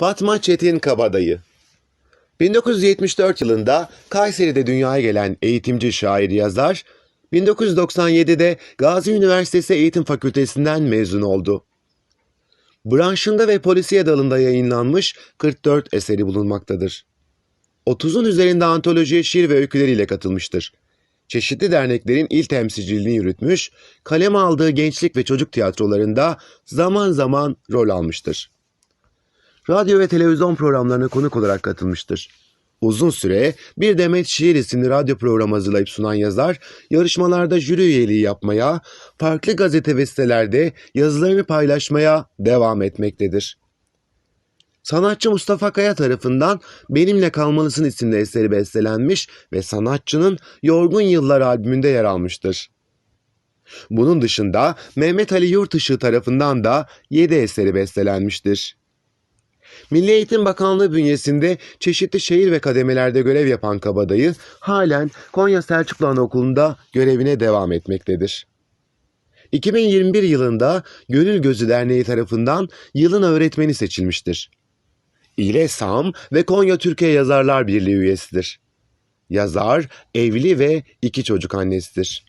Fatma Çetin Kabadayı 1974 yılında Kayseri'de dünyaya gelen eğitimci şair yazar, 1997'de Gazi Üniversitesi Eğitim Fakültesinden mezun oldu. Branşında ve polisiye dalında yayınlanmış 44 eseri bulunmaktadır. 30'un üzerinde antolojiye şiir ve öyküleriyle katılmıştır. Çeşitli derneklerin il temsilciliğini yürütmüş, kalem aldığı gençlik ve çocuk tiyatrolarında zaman zaman rol almıştır. Radyo ve televizyon programlarına konuk olarak katılmıştır. Uzun süre Bir Demet Şiir isimli radyo programı hazırlayıp sunan yazar, yarışmalarda jüri üyeliği yapmaya, farklı gazete ve sitelerde yazılarını paylaşmaya devam etmektedir. Sanatçı Mustafa Kaya tarafından Benimle Kalmalısın isimli eseri bestelenmiş ve sanatçının Yorgun Yıllar albümünde yer almıştır. Bunun dışında Mehmet Ali Yurtışığı tarafından da 7 eseri bestelenmiştir. Milli Eğitim Bakanlığı bünyesinde çeşitli şehir ve kademelerde görev yapan Kabadayı halen Konya Selçuklu Anaokulu'nda görevine devam etmektedir. 2021 yılında Gönül Gözü Derneği tarafından yılın öğretmeni seçilmiştir. İle Sam ve Konya Türkiye Yazarlar Birliği üyesidir. Yazar, evli ve iki çocuk annesidir.